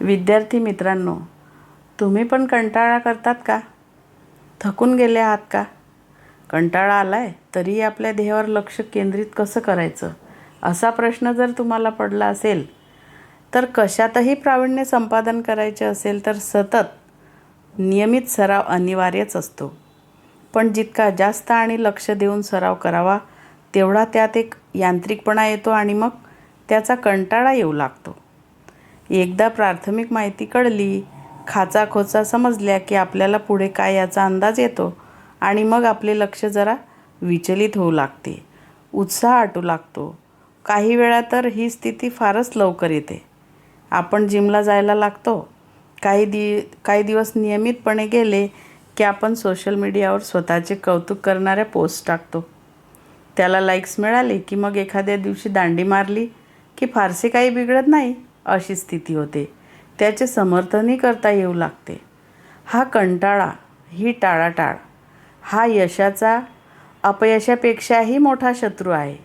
विद्यार्थी मित्रांनो तुम्ही पण कंटाळा करतात का? थकून गेले आहात का? कंटाळा आला आहे तरीही आपल्या ध्येयावर लक्ष केंद्रित कसं करायचं? असा प्रश्न जर तुम्हाला पडला असेल तर कशातही प्रावीण्य संपादन करायचे असेल तर सतत नियमित सराव अनिवार्यच असतो. पण जितका जास्त आणि लक्ष देऊन सराव करावा तेवढा त्यात एक यांत्रिकपणा येतो आणि मग त्याचा कंटाळा येऊ लागतो. एकदा प्राथमिक माहिती कळली खाचाखोचा समजल्या की आपल्याला पुढे काय याचा अंदाज येतो आणि मग आपले लक्ष जरा विचलित होऊ लागते उत्साह आटू लागतो. काही वेळा तर ही स्थिती फारच लवकर येते. आपण जिमला जायला लागतो. काही दि काही दिवस नियमितपणे गेले की आपण सोशल मीडियावर स्वतःचे कौतुक करणाऱ्या पोस्ट टाकतो. त्याला लाईक्स मिळाले की मग एखाद्या दिवशी दांडी मारली की फारसे काही बिघडत नाही. अशी स्थिती होते. त्याचे समर्थनही करता येऊ लागते. हा कंटाळा ही टाळाटाळ हा यशाचा अपयशापेक्षाही मोठा शत्रू आहे.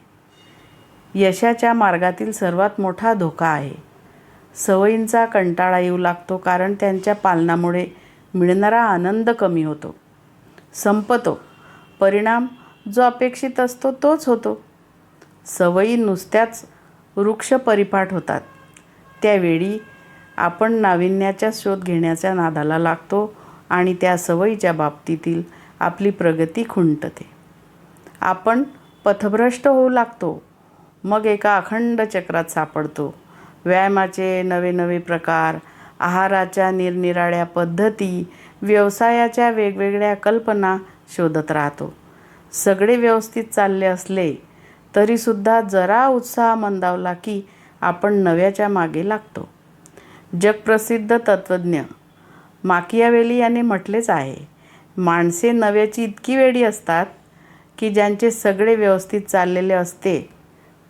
यशाच्या मार्गातील सर्वात मोठा धोका आहे. सवयींचा कंटाळा येऊ लागतो कारण त्यांच्या पालनामुळे मिळणारा आनंद कमी होतो. संपतो. परिणाम जो अपेक्षित असतो तोच होतो. सवयी नुसत्याच वृक्ष परिपाठ होतात. त्यावेळी आपण नाविन्याचा शोध घेण्याच्या नादाला लागतो आणि त्या सवयीच्या बाबतीतील आपली प्रगती खुंटते. आपण पथभ्रष्ट होऊ लागतो. मग एका अखंड चक्रात सापडतो. व्यायामाचे नवे नवे प्रकार आहाराच्या निरनिराळ्या पद्धती व्यवसायाच्या वेगवेगळ्या कल्पना शोधत राहतो. सगळे व्यवस्थित चालले असले तरीसुद्धा जरा उत्साह मंदावला की आपण नव्याच्या मागे लागतो. जगप्रसिद्ध तत्त्वज्ञ माकियावेली याने म्हटलेच आहे माणसे नव्याची इतकी वेडी असतात की ज्यांचे सगळे व्यवस्थित चाललेले असते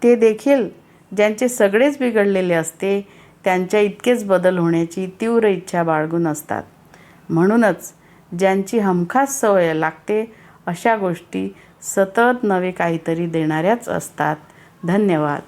ते देखील ज्यांचे सगळेच बिघडलेले असते त्यांच्या इतकेच बदल होण्याची तीव्र इच्छा बाळगून असतात. म्हणूनच ज्यांची हमखास सवय लागते अशा गोष्टी सतत नवे काहीतरी देणाऱ्याच असतात. धन्यवाद.